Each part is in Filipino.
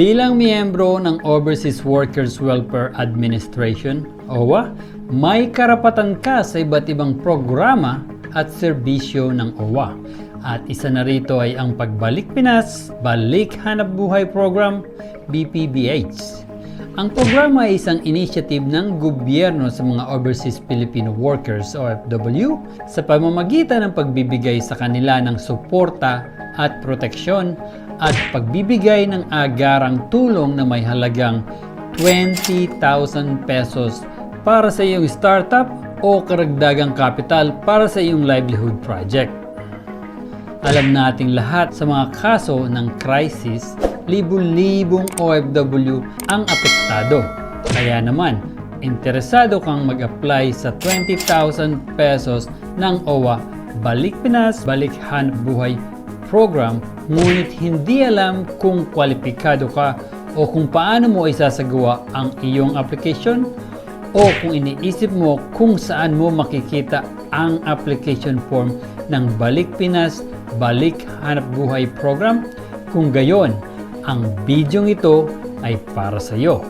Bilang miyembro ng Overseas Workers Welfare Administration, OWA, may karapatan ka sa iba't ibang programa at serbisyo ng OWA. At isa na rito ay ang Pagbalik Pinas, Balik Hanap Buhay Program, BPBH. Ang programa ay isang initiative ng gobyerno sa mga overseas Filipino workers OFW sa pamamagitan ng pagbibigay sa kanila ng suporta at proteksyon at pagbibigay ng agarang tulong na may halagang 20,000 pesos para sa iyong startup o karagdagang kapital para sa iyong livelihood project. Alam nating lahat sa mga kaso ng crisis, libu-libong OFW ang apektado. Kaya naman, interesado kang mag-apply sa 20,000 pesos ng OWA Balik Pinas, Balik Hanap Buhay program ngunit hindi alam kung kwalipikado ka o kung paano mo isasagawa ang iyong application o kung iniisip mo kung saan mo makikita ang application form ng Balik Pinas, Balik Hanap Buhay Program, kung gayon, ang bidyong ito ay para sa iyo.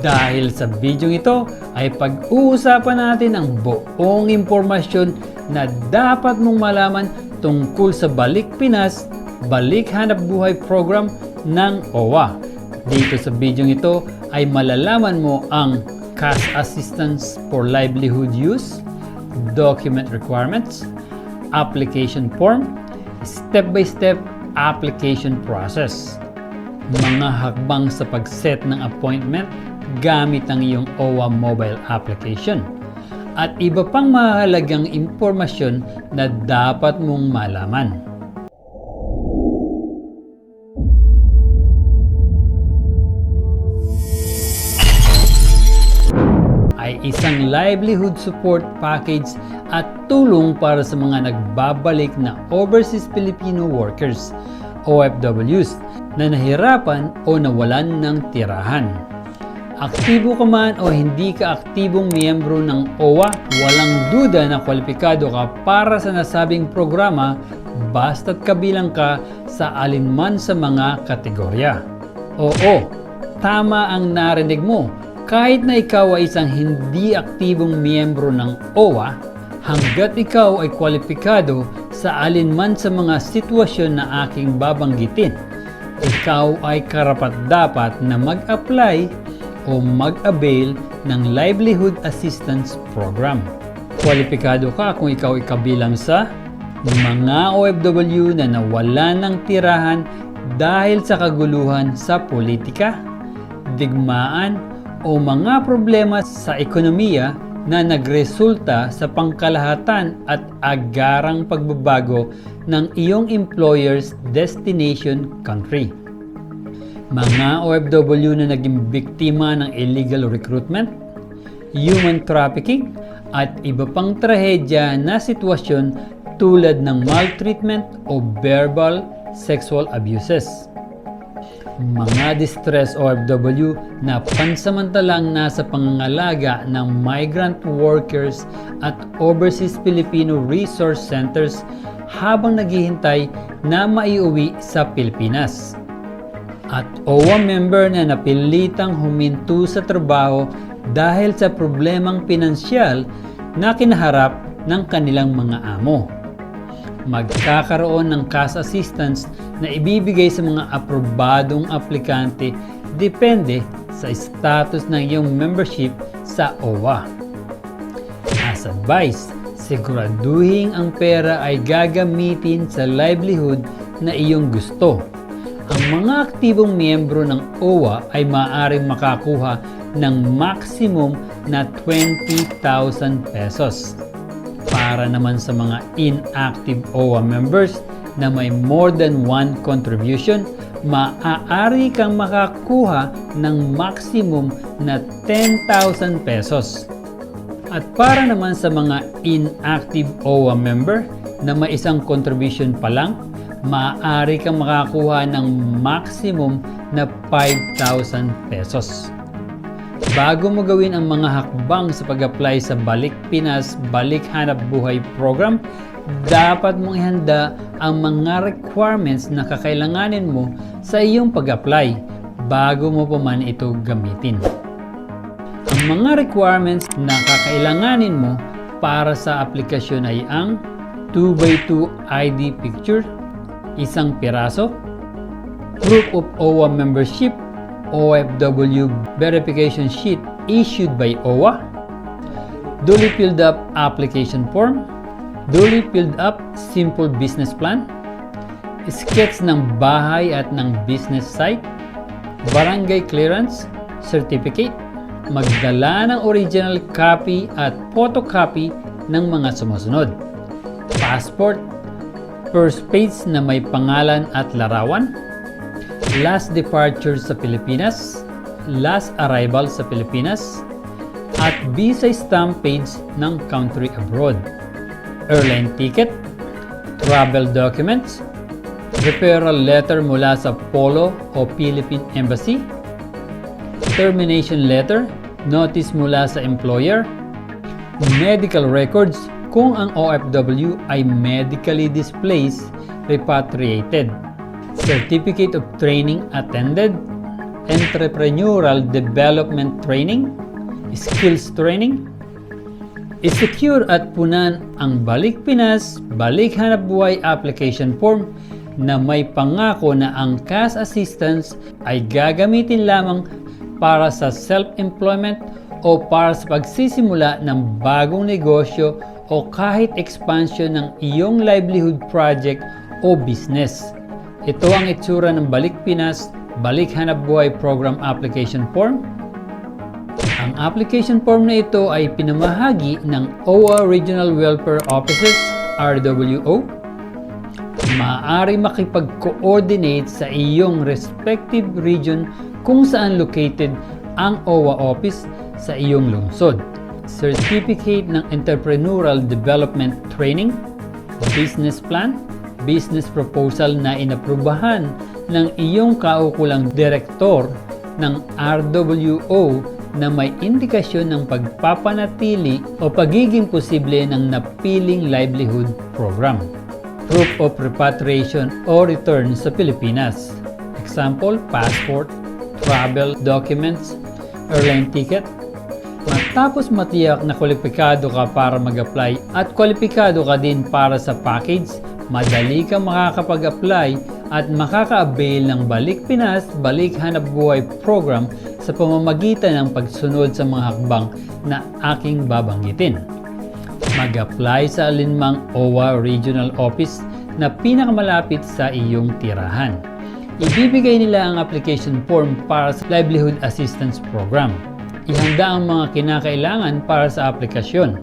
Dahil sa bidyong ito ay pag-uusapan natin ang buong impormasyon na dapat mong malaman tungkol sa Balik Pinas, Balik Hanap Buhay Program ng OWA. Dito sa bidyong ito ay malalaman mo ang cash assistance for livelihood use, document requirements, application form, step-by-step application process, mga hakbang sa pag-set ng appointment gamit ang iyong OWA mobile application, at iba pang mahalagang impormasyon na dapat mong malaman. Isang livelihood support package at tulong para sa mga nagbabalik na overseas Filipino workers, OFWs, na nahirapan o nawalan ng tirahan. Aktibo ka man o hindi ka aktibong miyembro ng OWA, walang duda na kwalipikado ka para sa nasabing programa basta't kabilang ka sa alinman sa mga kategorya. Oo, tama ang narinig mo kahit na ikaw ay isang hindi aktibong miyembro ng OWA, hanggat ikaw ay kwalipikado sa alinman sa mga sitwasyon na aking babanggitin, ikaw ay karapat-dapat na mag-apply o mag-avail ng Livelihood Assistance Program. Kwalipikado ka kung ikaw ay kabilang sa mga OFW na nawalan ng tirahan dahil sa kaguluhan sa politika, digmaan, o mga problema sa ekonomiya na nagresulta sa pangkalahatan at agarang pagbabago ng iyong employer's destination country. Mga OFW na naging biktima ng illegal recruitment, human trafficking, at iba pang trahedya na sitwasyon tulad ng maltreatment o verbal sexual abuses mga distress OFW na pansamantalang nasa pangangalaga ng migrant workers at overseas Filipino resource centers habang naghihintay na maiuwi sa Pilipinas. At OWA member na napilitang huminto sa trabaho dahil sa problemang pinansyal na kinaharap ng kanilang mga amo magkakaroon ng cash assistance na ibibigay sa mga aprobadong aplikante depende sa status ng iyong membership sa OWA. As advice, siguraduhin ang pera ay gagamitin sa livelihood na iyong gusto. Ang mga aktibong miyembro ng OWA ay maaaring makakuha ng maximum na 20,000 pesos para naman sa mga inactive OWA members na may more than one contribution, maaari kang makakuha ng maximum na 10,000 pesos. At para naman sa mga inactive OWA member na may isang contribution pa lang, maaari kang makakuha ng maximum na 5,000 pesos. Bago mo gawin ang mga hakbang sa pag-apply sa Balik Pinas, Balik Hanap Buhay program, dapat mong ihanda ang mga requirements na kakailanganin mo sa iyong pag-apply bago mo pa man ito gamitin. Ang mga requirements na kakailanganin mo para sa aplikasyon ay ang 2x2 ID picture, isang piraso, proof of OWA membership, OFW verification sheet issued by OWA, duly filled up application form, duly filled up simple business plan, sketch ng bahay at ng business site, barangay clearance, certificate, magdala ng original copy at photocopy ng mga sumusunod. Passport, first page na may pangalan at larawan, last departure sa Pilipinas, last arrival sa Pilipinas, at visa stamp page ng country abroad, airline ticket, travel documents, referral letter mula sa Polo o Philippine Embassy, termination letter, notice mula sa employer, medical records kung ang OFW ay medically displaced, repatriated, certificate of training attended, entrepreneurial development training, skills training, I-secure at punan ang Balik Pinas Balik Hanap Buhay application form na may pangako na ang cash assistance ay gagamitin lamang para sa self-employment o para sa pagsisimula ng bagong negosyo o kahit expansion ng iyong livelihood project o business. Ito ang itsura ng Balik Pinas Balik Hanap Buhay Program Application Form ang application form na ito ay pinamahagi ng OWA Regional Welfare Officers, RWO. Maaari makipag-coordinate sa iyong respective region kung saan located ang OWA office sa iyong lungsod. Certificate ng Entrepreneurial Development Training, Business Plan, Business Proposal na inaprubahan ng iyong kaukulang direktor ng RWO na may indikasyon ng pagpapanatili o pagiging posible ng napiling livelihood program. Proof of repatriation o return sa Pilipinas. Example, passport, travel documents, airline ticket. Matapos matiyak na kwalipikado ka para mag-apply at kwalipikado ka din para sa package, madali ka makakapag-apply at makaka-avail ng Balik Pinas, Balik Hanap Buhay program sa pamamagitan ng pagsunod sa mga hakbang na aking babanggitin. Mag-apply sa alinmang OWA Regional Office na pinakamalapit sa iyong tirahan. Ibibigay nila ang application form para sa Livelihood Assistance Program. Ihanda ang mga kinakailangan para sa aplikasyon.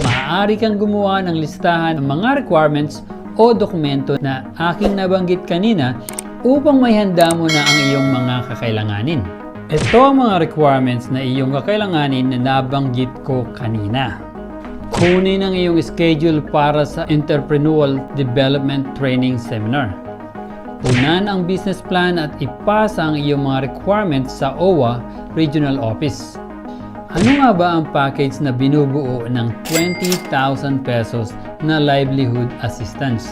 Maaari kang gumawa ng listahan ng mga requirements o dokumento na aking nabanggit kanina upang may handa mo na ang iyong mga kakailanganin. Ito ang mga requirements na iyong kakailanganin na nabanggit ko kanina. Kunin ang iyong schedule para sa Entrepreneurial Development Training Seminar. Punan ang business plan at ipasa ang iyong mga requirements sa OWA Regional Office. Ano nga ba ang package na binubuo ng 20,000 pesos na livelihood assistance?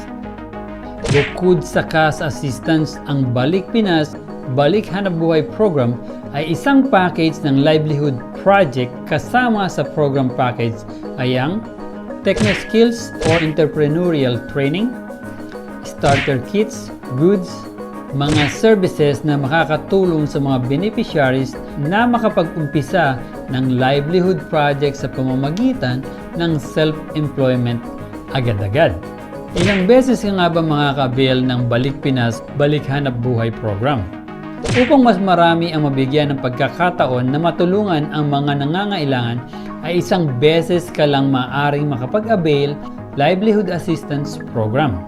Bukod sa cash assistance, ang Balik Pinas Balik Hanap Buhay program ay isang package ng livelihood project kasama sa program package ay ang Techno Skills or Entrepreneurial Training, Starter Kits, Goods, mga services na makakatulong sa mga beneficiaries na makapag-umpisa ng livelihood project sa pamamagitan ng self-employment agad-agad. Ilang beses ka nga ba makakabil ng Balik Pinas, Balik Hanap Buhay program? Upang mas marami ang mabigyan ng pagkakataon na matulungan ang mga nangangailangan, ay isang beses ka lang maaring makapag-avail Livelihood Assistance Program.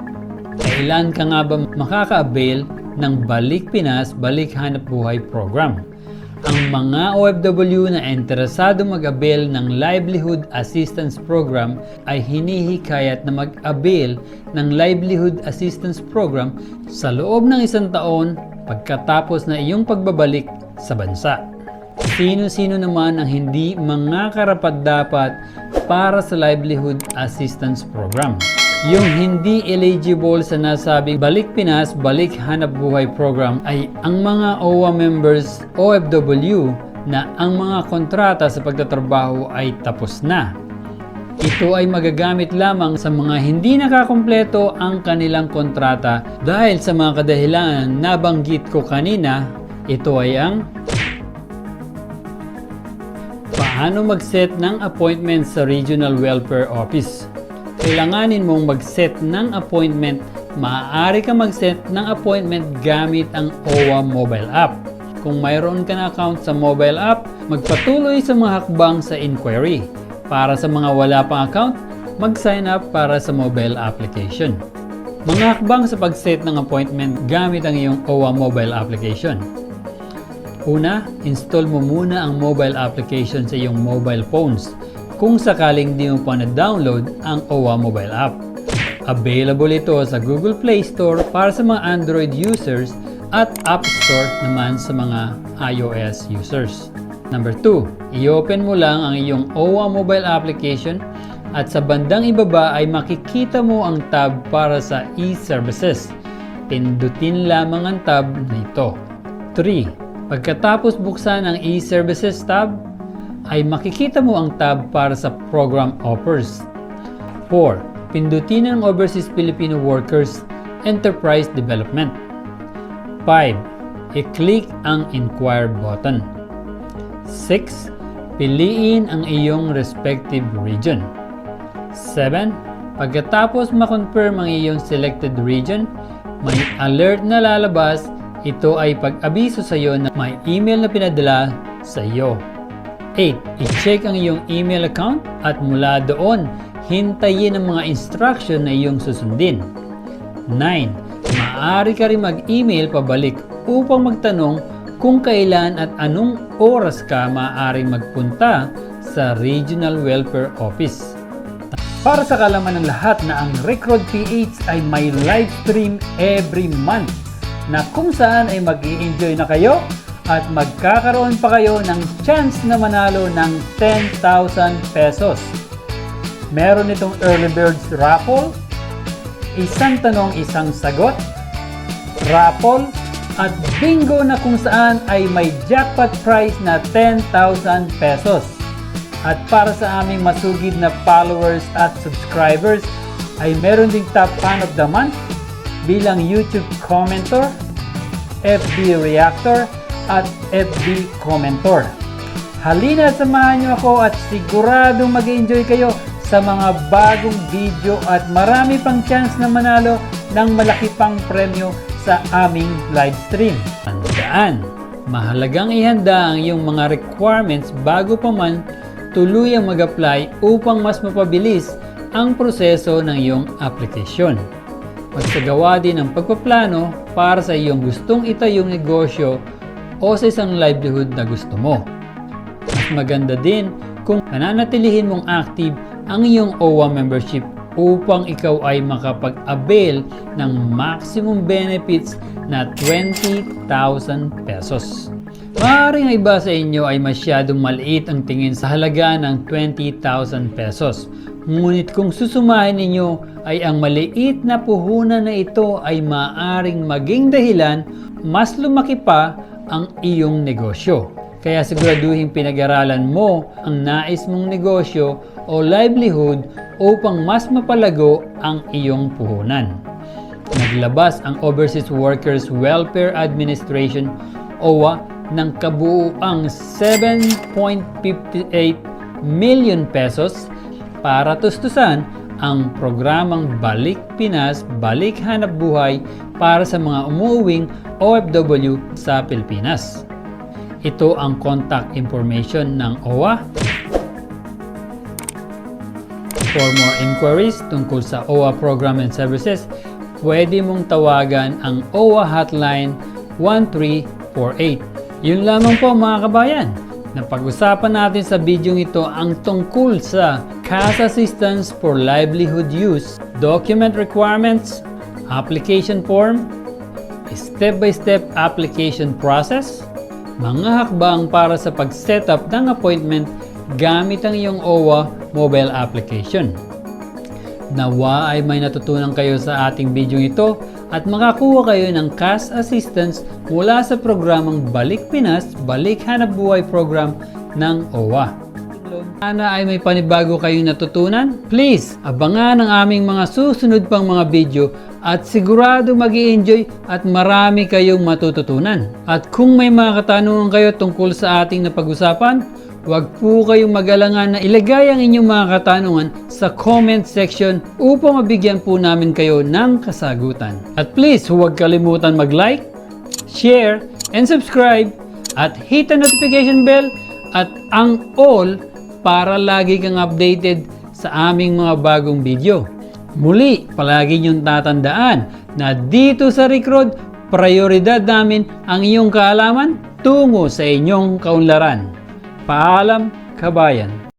Kailan ka nga ba makaka-avail ng Balik Pinas, Balik Hanap Buhay Program? Ang mga OFW na interesado mag-avail ng Livelihood Assistance Program ay hinihikayat na mag-avail ng Livelihood Assistance Program sa loob ng isang taon pagkatapos na iyong pagbabalik sa bansa. Sino-sino naman ang hindi mga karapat-dapat para sa Livelihood Assistance Program? Yung hindi eligible sa nasabing Balik Pinas, Balik Hanap Buhay program ay ang mga OWA members OFW na ang mga kontrata sa pagtatrabaho ay tapos na. Ito ay magagamit lamang sa mga hindi nakakumpleto ang kanilang kontrata dahil sa mga kadahilanan na nabanggit ko kanina, ito ay ang Paano mag-set ng appointment sa Regional Welfare Office? Kailanganin mong mag-set ng appointment. Maaari ka mag-set ng appointment gamit ang OWA mobile app. Kung mayroon ka na account sa mobile app, magpatuloy sa mga hakbang sa inquiry. Para sa mga wala pang account, mag-sign up para sa mobile application. Mga hakbang sa pag-set ng appointment gamit ang iyong OWA mobile application. Una, install mo muna ang mobile application sa iyong mobile phones kung sakaling di mo pa na-download ang OWA mobile app. Available ito sa Google Play Store para sa mga Android users at App Store naman sa mga iOS users. Number 2, i-open mo lang ang iyong OWA mobile application at sa bandang ibaba ay makikita mo ang tab para sa e-services. Pindutin lamang ang tab na ito. 3. Pagkatapos buksan ang e-services tab, ay makikita mo ang tab para sa program offers. 4. Pindutin ang Overseas Filipino Workers Enterprise Development. 5. I-click ang Inquire button. 6. Piliin ang iyong respective region. 7. Pagkatapos ma-confirm ang iyong selected region, may alert na lalabas ito ay pag-abiso sa iyo na may email na pinadala sa iyo. 8. I-check ang iyong email account at mula doon, hintayin ang mga instruction na iyong susundin. 9. Maaari ka rin mag-email pabalik upang magtanong kung kailan at anong oras ka maaaring magpunta sa Regional Welfare Office. Para sa kalaman ng lahat na ang Recruit PH ay may live stream every month na kung saan ay mag enjoy na kayo at magkakaroon pa kayo ng chance na manalo ng 10,000 pesos. Meron itong early birds raffle, isang tanong isang sagot, raffle, at bingo na kung saan ay may jackpot prize na 10,000 pesos. At para sa aming masugid na followers at subscribers, ay meron ding top fan of the month bilang YouTube commenter, FB reactor, at FB commenter. Halina samahan niyo ako at siguradong mag enjoy kayo sa mga bagong video at marami pang chance na manalo ng malaki pang premyo sa aming live stream. Tandaan, mahalagang ihanda ang iyong mga requirements bago pa man tuluyang mag-apply upang mas mapabilis ang proseso ng iyong application. Magsagawa din ng pagpaplano para sa iyong gustong itayong negosyo o sa isang livelihood na gusto mo. Mas maganda din kung nananatilihin mong active ang iyong OWA membership upang ikaw ay makapag-avail ng maximum benefits na 20,000 pesos. Maaaring iba sa inyo ay masyadong maliit ang tingin sa halaga ng 20,000 pesos. Ngunit kung susumahin ninyo ay ang maliit na puhunan na ito ay maaring maging dahilan mas lumaki pa ang iyong negosyo. Kaya siguraduhin pinag-aralan mo ang nais mong negosyo o livelihood upang mas mapalago ang iyong puhunan. Naglabas ang Overseas Workers Welfare Administration OWA ng kabuuang 7.58 million pesos para tustusan ang programang Balik Pinas, Balik Hanap Buhay para sa mga umuuwing OFW sa Pilipinas. Ito ang contact information ng OWA. For more inquiries tungkol sa OWA Program and Services, pwede mong tawagan ang OWA Hotline 1348. Yun lamang po mga kabayan. Napag-usapan natin sa video ito ang tungkol sa Cash Assistance for Livelihood Use, Document Requirements, Application Form, Step-by-Step Application Process, mga hakbang para sa pag-setup ng appointment gamit ang iyong OWA mobile application. Nawa ay may natutunan kayo sa ating video ito at makakuha kayo ng cash assistance mula sa programang Balik Pinas, Balik Hanap Buhay program ng OWA. Sana ay may panibago kayong natutunan. Please, abangan ang aming mga susunod pang mga video at sigurado mag enjoy at marami kayong matututunan. At kung may mga katanungan kayo tungkol sa ating napag-usapan, huwag po kayong mag-alangan na ilagay ang inyong mga katanungan sa comment section upang mabigyan po namin kayo ng kasagutan. At please, huwag kalimutan mag-like, share, and subscribe at hit the notification bell at ang all para lagi kang updated sa aming mga bagong video. Muli, palagi niyong tatandaan na dito sa Recruit, prioridad namin ang iyong kaalaman tungo sa inyong kaunlaran. Paalam, kabayan!